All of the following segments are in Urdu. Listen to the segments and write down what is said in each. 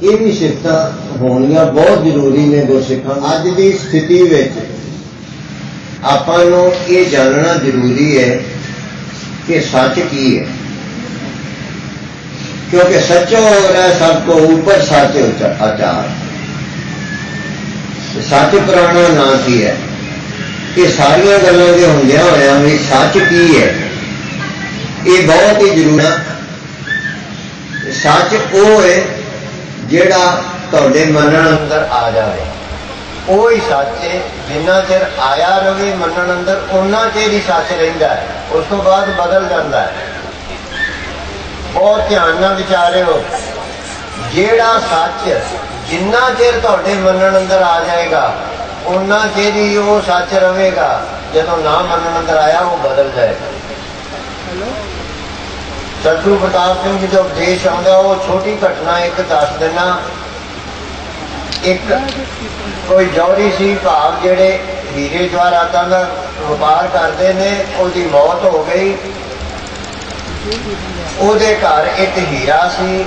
یہ بھی شفت ہونیا بہت ضروری نے گر سکھا اج کی استھتی آپ یہ جاننا ضروری ہے کہ سچ کی ہے۔ کیونکہ سچ ہو رہا ہے، سب کو اوپر سچ آچار سچ پرانا نا کی ہے۔ یہ سارا گلوں کے ہوں ہوا بھی سچ کی ہے۔ یہ بہت ہی ضروری سچ وہ ہے جیڑا تے من اندر آ جائے وہی سچ جنا چر آیا رہے من اندر اُنہ چر ہی سچ رہتا ہے اس کو بعد بدل جاتا ہے بہت دھیان نہ بچارے ہو جیڑا سچ جنا چر تے من اندر آ جائے گا اُنہ چر ہی وہ سچ رہے گا جب نہ من اندر آیا وہ بدل جائے گا ਸਤਿਗੁਰੂ ਪ੍ਰਤਾਪ ਸਿੰਘ ਜੀ ਦਾ ਉਪਦੇਸ਼ ਆਉਂਦਾ ਉਹ ਛੋਟੀ ਘਟਨਾ ਇੱਕ ਦੱਸ ਦੇਣਾ ਇੱਕ ਕੋਈ ਜੌਹਰੀ ਸੀ ਭਾਵ ਜਿਹੜੇ ਹੀਰੇ ਜਵਾਹਰਾਤਾਂ ਦਾ ਵਪਾਰ ਕਰਦੇ ਨੇ ਉਹਦੀ ਮੌਤ ਹੋ ਗਈ ਉਹਦੇ ਘਰ ਇੱਕ ਹੀਰਾ ਸੀ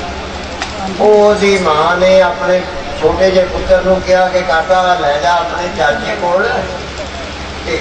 ਉਹ ਉਹਦੀ ਮਾਂ ਨੇ ਆਪਣੇ ਛੋਟੇ ਜਿਹੇ ਪੁੱਤਰ ਨੂੰ ਕਿਹਾ ਕਿ ਕਾਕਾ ਲੈ ਜਾ ਆਪਣੇ ਚਾਚੇ ਕੋਲ ਤੇ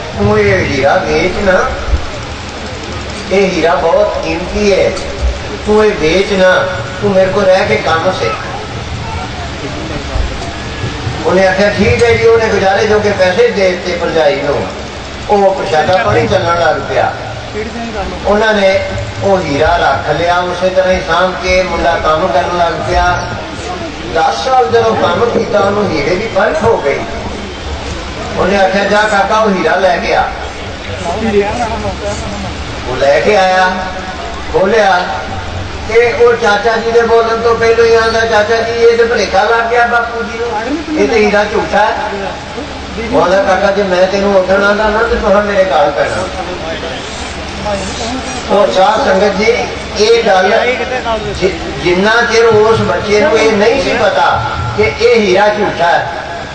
جی، گزارے دے پرجائی نو۔ وہ چلن لگ پیا رکھ لیا اسی طرح سانب کے منڈا کام کرنے لگ پیا۔ دس سال جب کام کیا انہوں ہیرے کی ہو گئی۔ انہیں آخیا جا کا ہیرا لے کے آ لے کے آیا کھولیا چاچا جی نے بولن تو پہلو ہی آتا چاچا جی یہ تو لگ گیا باپو جی یہ تو ہیرا جھوٹا ہے کاکا جی میں تینوں آتا نا تو میرے اور شاہ سنگت جی یہ جنہ چر اس بچے کو یہ نہیں سی پتا کہ یہ ہیرا جھوٹا ہے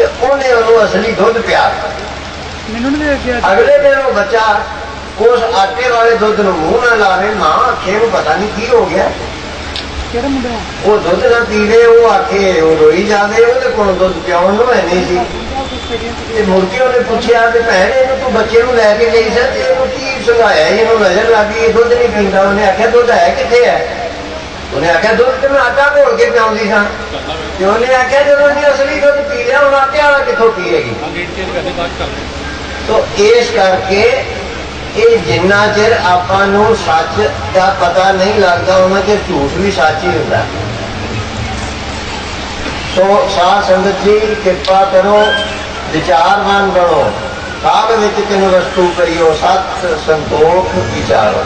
اصلی دھد پیا اگلے دن وہ بچہ اس آٹے والے دھد منہ نہ لاوے ماں آخے وہ پتا نہیں کی ہو گیا وہ دھد نہ پی لے وہ آخے وہ روئی جانے وہ کو دھد پیاؤ ہے نہیں سی مڑ پوچھا کہ تو بچے نو لے کے گئی سر یہ سنگایا نظر لگ گئی دھد نہیں پیتا انہیں آخیا ہے کتنے ہے ਲੱਗੀ ਇਹ ਦੁੱਧ ਨਹੀਂ ਪੀਂਦਾ ਉਹਨੇ ਆਖਿਆ ਦੁੱਧ ਹੈ ਕਿੱਥੇ ਹੈ ਉਹਨੇ ਆਖਿਆ ਦੁੱਧ ਤੇ ਮੈਂ ਆਟਾ ਘੋਲ ਕੇ ਪਿਆਉਂਦੀ ਸਾਂ ਤੇ ਉਹਨੇ ਆਖਿਆ ਜਦੋਂ ਅਸੀਂ ਅਸਲੀ ਦੁੱਧ ਪੀ ਲਿਆ ਹੁਣ ਆਟੇ ਵਾਲਾ ਕਿੱਥੋਂ ਪੀਏਗੀ ਤੋ ਇਸ ਕਰਕੇ ਇਹ ਜਿੰਨਾ ਚਿਰ ਆਪਾਂ ਨੂੰ ਸੱਚ ਦਾ ਪਤਾ ਨਹੀਂ ਲੱਗਦਾ ਉਹਨਾਂ ਚਿਰ ਝੂਠ ਵੀ ਸੱਚ ਹੀ ਹੁੰਦਾ ਸੋ ਸਾਧ ਸੰਗਤ ਜੀ ਕਿਰਪਾ ਕਰੋ ਵਿਚਾਰਵਾਨ ਬਣੋ ਕਾਲ ਵਿੱਚ ਕਿਨ ਵਸਤੂ ਕਰਿਓ ਸਤ ਸੰਤੋਖ ਵਿਚਾਰੋ